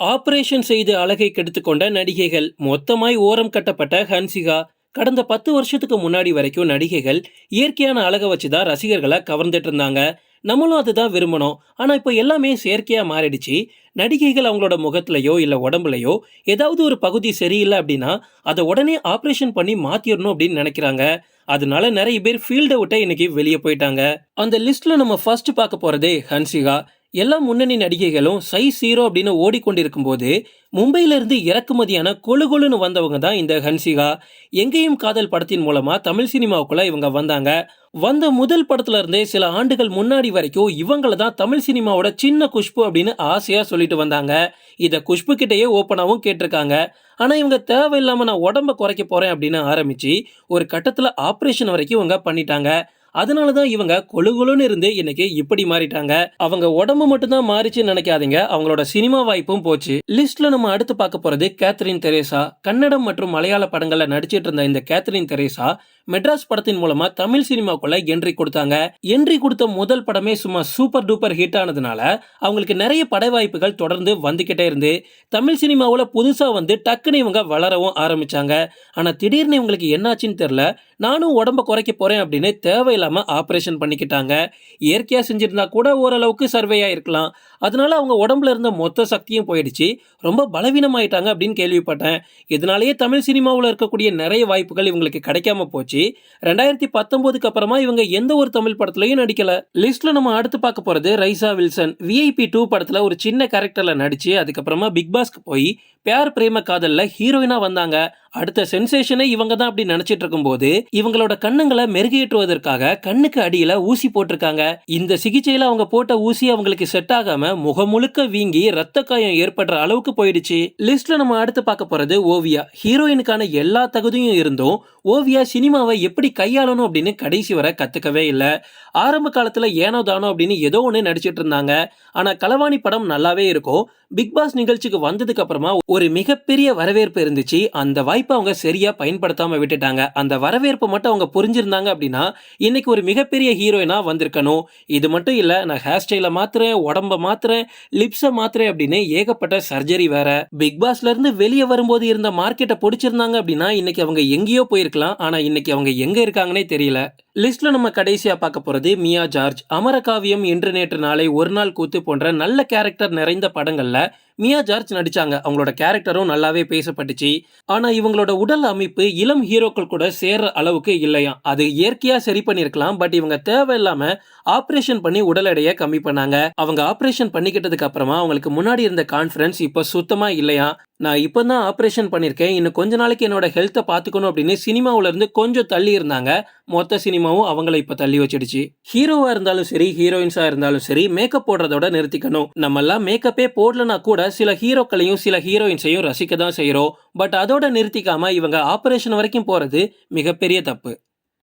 Operation செய்து அழகை கெடுத்துக்கொண்ட நடிகைகள் மொத்தமாய் ஓரம் கட்டப்பட்ட ஹன்சிகா கடந்த பத்து வருஷத்துக்கு முன்னாடி வரைக்கும் நடிகைகள் இயற்கையான அழகை வச்சு தான் ரசிகர்களை கவர்ந்துட்டு இருந்தாங்க நம்மளும் அதுதான் விரும்பணும். ஆனால் இப்போ எல்லாமே செயற்கையாக மாறிடுச்சு. நடிகைகள் அவங்களோட முகத்திலையோ இல்லை உடம்புலையோ ஏதாவது ஒரு பகுதி சரியில்லை அப்படின்னா அதை உடனே ஆப்ரேஷன் பண்ணி மாற்றிடணும் அப்படின்னு நினைக்கிறாங்க. அதனால நிறைய பேர் ஃபீல்டை விட்டு இன்னைக்கு வெளியே போயிட்டாங்க. அந்த லிஸ்ட்டில் நம்ம ஃபர்ஸ்ட் பார்க்க போகிறதே ஹன்சிகா. எல்லா முன்னணி நடிகைகளும் சை சீரோ அப்படின்னு ஓடிக்கொண்டிருக்கும் போது மும்பையிலிருந்து இறக்குமதியான கொழு கொழுன்னு வந்தவங்க தான் இந்த ஹன்சிகா. எங்கேயும் காதல் படத்தின் மூலமா தமிழ் சினிமாவுக்குள்ள இவங்க வந்தாங்க. வந்த முதல் படத்துல இருந்தே சில ஆண்டுகள் முன்னாடி வரைக்கும் இவங்கள தான் தமிழ் சினிமாவோட சின்ன குஷ்பு அப்படின்னு ஆசையா சொல்லிட்டு வந்தாங்க. இதை குஷ்பு கிட்டேயே ஓப்பனாகவும் கேட்டிருக்காங்க. ஆனா இவங்க தேவையில்லாம நான் உடம்ப குறைக்க போறேன் அப்படின்னு ஆரம்பிச்சு ஒரு கட்டத்துல ஆப்ரேஷன் வரைக்கும் இவங்க பண்ணிட்டாங்க. அதனால தான் இவங்க கொழு இருந்து இன்னைக்கு இப்படி மாறிட்டாங்க. அவங்க உடம்பு மட்டும்தான் மாறிச்சுன்னு நினைக்காதீங்க. அவங்களோட சினிமா வாய்ப்பும் போச்சு. லிஸ்ட்ல நம்ம அடுத்து பார்க்க போறது கேத்ரின் தெரேசா. கன்னடம் மற்றும் மலையாள படங்கள்ல நடிச்சிட்டு இருந்த இந்த கேத்ரின் தெரேசா மெட்ராஸ் படத்தின் மூலமா தமிழ் சினிமாக்குள்ள என்ட்ரி கொடுத்தாங்க. என்ட்ரி கொடுத்த முதல் படமே சும்மா சூப்பர் டூப்பர் ஹிட் ஆனதுனால அவங்களுக்கு நிறைய பட வாய்ப்புகள் தொடர்ந்து வந்துகிட்டே இருந்து தமிழ் சினிமாவில் புதுசாக வந்து டக்குன்னு இவங்க வளரவும் ஆரம்பிச்சாங்க. ஆனால் திடீர்னு இவங்களுக்கு என்னாச்சுன்னு தெரில நானும் உடம்ப குறைக்க போறேன் அப்படின்னு தேவையில்லாம ஆப்ரேஷன் பண்ணிக்கிட்டாங்க. இயற்கையாக செஞ்சிருந்தா கூட ஓரளவுக்கு சர்வே ஆயிருக்கலாம். அதனால அவங்க உடம்புல இருந்த மொத்த சக்தியும் போயிடுச்சு. ரொம்ப பலவீனமாயிட்டாங்க அப்படின்னு கேள்விப்பட்டேன். இதனாலேயே தமிழ் சினிமாவில் இருக்கக்கூடிய நிறைய வாய்ப்புகள் இவங்களுக்கு கிடைக்காம போச்சு. ரெண்டாயிரத்தி பத்தொன்பதுக்கு அப்புறமா இவங்க எந்த ஒரு தமிழ் படத்துலயும் நடிக்கல. லிஸ்ட்ல நம்ம அடுத்து பார்க்க போறது ரைசா வில்சன். விஐபி டூ படத்துல ஒரு சின்ன கேரக்டர்ல நடிச்சு அதுக்கப்புறமா பிக் பாஸ்க்கு போய் பேர் பிரேம காதல்ல ஹீரோயினா வந்தாங்க. அடுத்த சென்சேஷனை இவங்க தான் அப்படி நினைச்சிட்டு இருக்கும்போது இவங்களோட கண்ணுங்களை மெருகேற்றுவதற்காக கண்ணுக்கு அடியில ஊசி போட்டிருக்காங்க. இந்த சிகிச்சையில அவங்க போட்ட ஊசி அவங்களுக்கு செட் ஆகாம முகம் முழுக்க வீங்கி ரத்த காயம் ஏற்படுற அளவுக்கு போயிடுச்சு. லிஸ்ட்ல நம்ம அடுத்து பார்க்க போறது ஓவியா. ஹீரோயினுக்கான எல்லா தகுதியும் இருந்தும் ஓவியா சினிமாவை எப்படி கையாளணும் அப்படின்னு கடைசி வரை கத்துக்கவே இல்லை. ஆரம்ப காலத்துல ஏனோ தானோ அப்படின்னு ஏதோ ஒன்று நடிச்சிட்டு இருந்தாங்க. ஆனா களவாணி படம் நல்லாவே இருக்கும். பிக் பாஸ் நிகழ்ச்சிக்கு வந்ததுக்கு அப்புறமா ஒரு மிகப்பெரிய வரவேற்பு இருந்துச்சு. அந்த வாய் வாய்ப்பை அவங்க சரியாக பயன்படுத்தாமல் விட்டுட்டாங்க. அந்த வரவேற்பை மட்டும் அவங்க புரிஞ்சிருந்தாங்க அப்படின்னா இன்னைக்கு ஒரு மிகப்பெரிய ஹீரோயினாக வந்திருக்கணும். இது மட்டும் இல்லை நான் ஹேர் ஸ்டைலை மாத்துறேன் உடம்ப மாத்துறேன் லிப்ஸை மாத்துறேன் அப்படின்னு ஏகப்பட்ட சர்ஜரி வேற. பிக் பாஸ்ல இருந்து வெளியே வரும்போது இருந்த மார்க்கெட்டை பிடிச்சிருந்தாங்க அப்படின்னா இன்னைக்கு அவங்க எங்கேயோ போயிருக்கலாம். ஆனால் இன்னைக்கு அவங்க எங்கே இருக்காங்கன்னே தெரியல. லிஸ்ட்டில் நம்ம கடைசியாக பார்க்க போகிறது மியா ஜார்ஜ். அமரகாவியம் இன்று நேற்று நாளை ஒரு நாள் கூத்து போன்ற நல்ல கேரக்டர் நிறைந்த படங்களில் மியா ஜார்ஜ் நடிச்சாங்க. அவங்களோட கேரக்டரும் நல்லாவே பேசப்பட்டுச்சு. ஆனால் இவங்களோட உடல் அமைப்பு இளம் ஹீரோக்கள் கூட சேர்ற அளவுக்கு இல்லையாம். அது இயற்கையாக சரி பண்ணியிருக்கலாம். பட் இவங்க தேவையில்லாமல் ஆப்ரேஷன் பண்ணி உடல் எடையை கம்மி பண்ணாங்க. அவங்க ஆப்ரேஷன் பண்ணிக்கிட்டதுக்கு அப்புறமா அவங்களுக்கு முன்னாடி இருந்த கான்ஃபிடன்ஸ் இப்போ சுத்தமாக இல்லையா நான் இப்போ தான் ஆப்ரேஷன் பண்ணியிருக்கேன் இன்னும் கொஞ்ச நாளைக்கு என்னோட ஹெல்த்தை பார்த்துக்கணும் அப்படின்னு சினிமாவிலேருந்து கொஞ்சம் தள்ளி இருந்தாங்க. மொத்த சினிமாவும் அவங்கள இப்போ தள்ளி வச்சிடுச்சு. ஹீரோவாக இருந்தாலும் சரி ஹீரோயின்ஸாக இருந்தாலும் சரி மேக்கப் போடுறதோட நிறுத்திக்கணும். நம்மெல்லாம் மேக்கப்பே போடலனா கூட சில ஹீரோக்களையும் சில ஹீரோயின்ஸையும் ரசிக்க தான் செய்கிறோம் பட் அதோட நிறுத்திக்காமல் இவங்க ஆப்ரேஷன் வரைக்கும் போகிறது மிகப்பெரிய தப்பு.